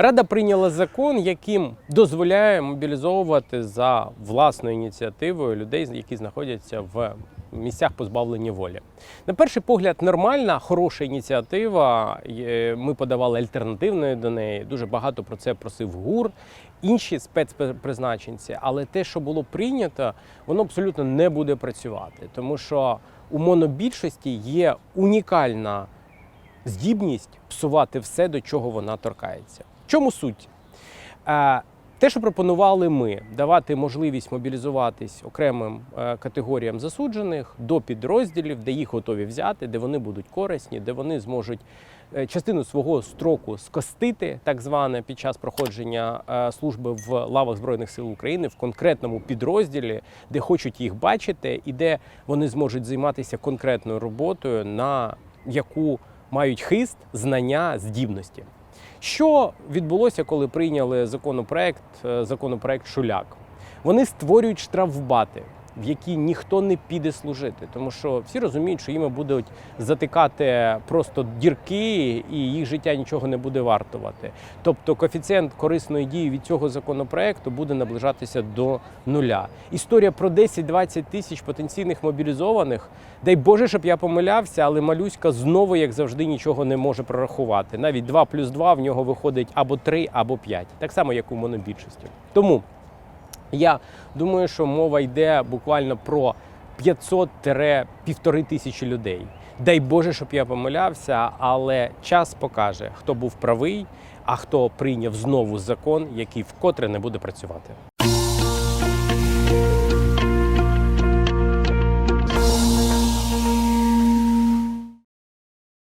Рада прийняла закон, яким дозволяє мобілізовувати за власною ініціативою людей, які знаходяться в місцях позбавлення волі. На перший погляд, нормальна, хороша ініціатива. Ми подавали альтернативної до неї. Дуже багато про це просив ГУР, інші спецпризначенці. Але те, що було прийнято, воно абсолютно не буде працювати, тому що у монобільшості є унікальна здібність псувати все, до чого вона торкається. Чому суть? Е, Те, що пропонували ми, давати можливість мобілізуватись окремим е, категоріям засуджених до підрозділів, де їх готові взяти, де вони будуть корисні, де вони зможуть е, частину свого строку скостити, так зване, під час проходження служби в лавах Збройних сил України в конкретному підрозділі, де хочуть їх бачити, і де вони зможуть займатися конкретною роботою, на яку мають хист, знання, здібності. Що відбулося, коли прийняли законопроект, е, законопроект Шуляк? Вони створюють штрафбати, в які ніхто не піде служити, тому що всі розуміють, що їм будуть затикати просто дірки, і їх життя нічого не буде вартувати. Тобто коефіцієнт корисної дії від цього законопроекту буде наближатися до нуля. Історія про 10-20 тисяч потенційних мобілізованих. Дай Боже, щоб я помилявся, але малюська знову, як завжди, нічого не може прорахувати. Навіть 2 плюс 2 в нього виходить або 3, або 5. Так само, як у монобільшості. Тому я думаю, що мова йде буквально про 500-півтори тисячі людей. Дай Боже, щоб я помилявся, але час покаже, хто був правий, а хто прийняв знову закон, який вкотре не буде працювати.